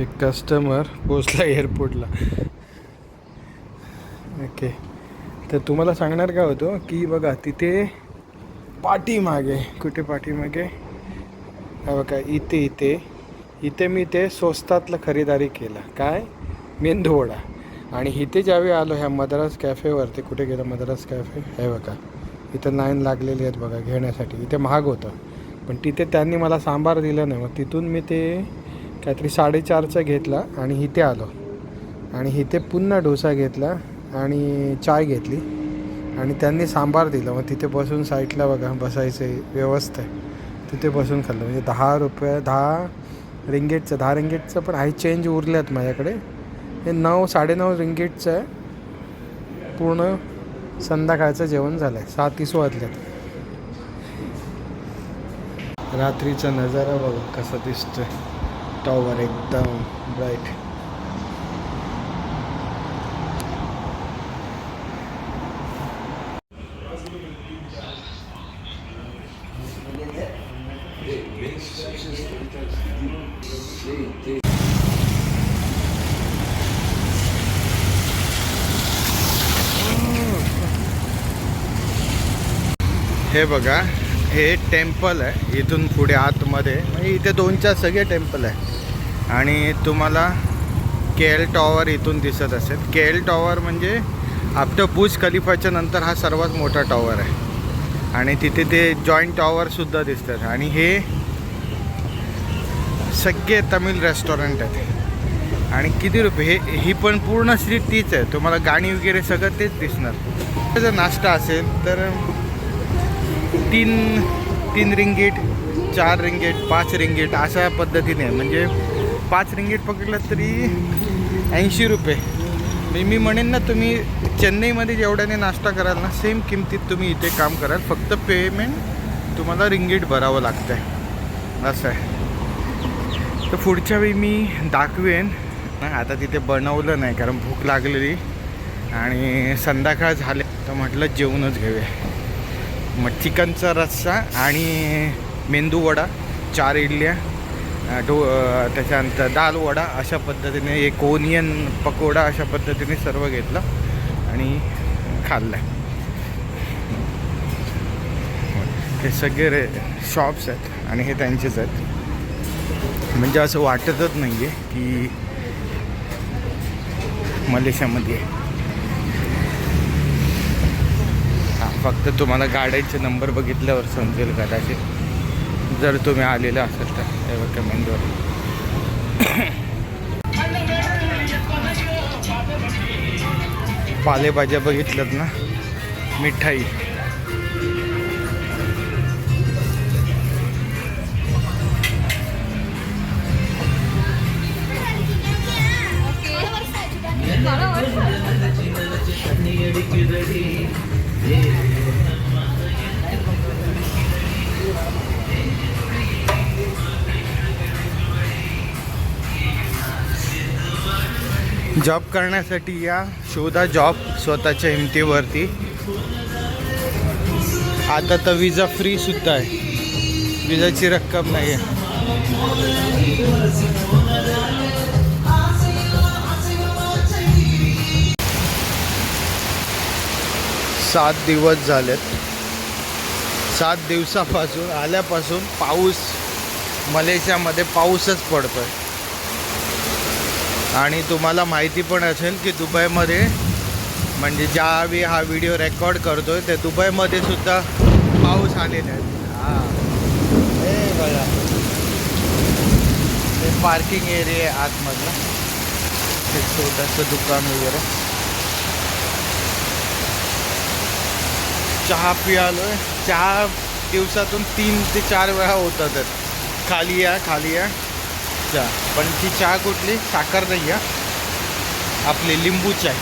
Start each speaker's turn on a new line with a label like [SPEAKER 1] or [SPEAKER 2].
[SPEAKER 1] एक कस्टमर पोचला एअरपोर्टला ओके तर तुम्हाला सांगणार काय होतो की बघा तिथे पाठीमागे कुठे पाठीमागे? बघा इथे इथे. इथे मी ते स्वस्तातलं खरेदारी केलं. काय? मेंदूवडा. आणि इथे ज्यावेळी आलो ह्या मद्रास कॅफेवरती कुठे गेलं? मद्रास कॅफे हे बघा. इथं लाईन लागलेली आहेत बघा घेण्यासाठी. इथे महाग होतं. पण तिथे त्यांनी मला सांबार दिलं नाही. मग तिथून मी ते काहीतरी साडेचारचा घेतला आणि इथे आलो. आणि इथे पुन्हा डोसा घेतला आणि चाय घेतली. आणि त्यांनी सांबार दिलं. मग तिथे बसून साईडला बघा बसायचं व्यवस्था आहे. तिथे बसून खाल्लं. म्हणजे दहा रुपये दहा रिंगेटचं दहा रिंगेटचं पण आहे चेंज उरल्यात माझ्याकडे. हे नऊ साडेनऊ रिंगेटचं आहे. पूर्ण संध्याकाळचं जेवण झालं आहे सात तीस वाजल्यात. रात्रीचा नजारा बघा कसा दिसतोय. टॉवर एकदम ब्राईट हे बघा हे टेम्पल आहे इथून पुढे आतमध्ये. म्हणजे इथे दोन चार सगळे टेम्पल आहे. आणि तुम्हाला के एल टॉवर इथून दिसत असेल. के एल टॉवर म्हणजे आफ्टर बुज खलिफाच्या नंतर हा सर्वात मोठा टॉवर आहे. आणि तिथे ते जॉईंट टॉवरसुद्धा दिसतात. आणि हे सगळे तमिळ रेस्टॉरंट आहेत. आणि किती रुपये हे ही पण पूर्ण स्ट्रीट तीच आहे. तुम्हाला गाणी वगैरे सगळं तेच दिसणार. जर नाश्ता असेल तर तीन तीन रिंगीट चार रिंगीट पाच रिंगीट अशा पद्धतीने. म्हणजे पाच रिंगीट पकडलं तरी ऐंशी रुपये. मी मी म्हणेन ना तुम्ही चेन्नईमध्ये जेवढ्याने नाश्ता कराल ना सेम किमतीत तुम्ही इथे काम कराल. फक्त पेमेंट तुम्हाला रिंगीट भरावं लागतं आहे असं आहे. तर पुढच्या वेळी मी दाखवेन. ना आता तिथे बनवलं नाही कारण भूक लागलेली. आणि संध्याकाळ झाले तर म्हटलं जेवणच घेऊया. मग चिकनचा रस्सा आणि मेंदू वडा चार इडल्या डो त्याच्यानंतर दाल वडा अशा पद्धतीने एक ओनियन पकोडा अशा पद्धतीने सर्व घेतलं आणि खाल्लं. हे सगळे रे शॉप्स आहेत आणि हे त्यांचेच आहेत. म्हणजे असं वाटतच नाही आहे की मलेशियामध्ये आहे हां फक्त तुम्हाला गाड्यांचे नंबर बघितल्यावर समजेल कदाचित. जर तुम्ही आलेलं असेल तर हे कमेंटवर पालेभाज्या बघितल्यात ना? मिठाई. जॉब करण्यासाठी या शोधा जॉब स्वतःच्या हिमतीवरती. आता तर विजा फ्री सुद्धा आहे. विजाची रक्कम नाही आहे सात दिवस झालेत. सात दिवसापासून आल्यापासून पाऊस मलेशियामध्ये पाऊसच पडतोय. आणि तुम्हाला माहिती पण असेल की दुबईमध्ये म्हणजे ज्यावेळी हा व्हिडिओ रेकॉर्ड करतोय ते दुबईमध्ये सुद्धा पाऊस आलेला आहे. हां. हे बघा. हे पार्किंग एरिया आहे आतमधलं. ते छोटंसं दुकान वगैरे. चहा पियालोय. चहा दिवसातून तीन ते चार वेळा होतात खाली या खाली या. चहा. पण ती चहा कुठली? साखर नाही आहे आपली लिंबू चाय.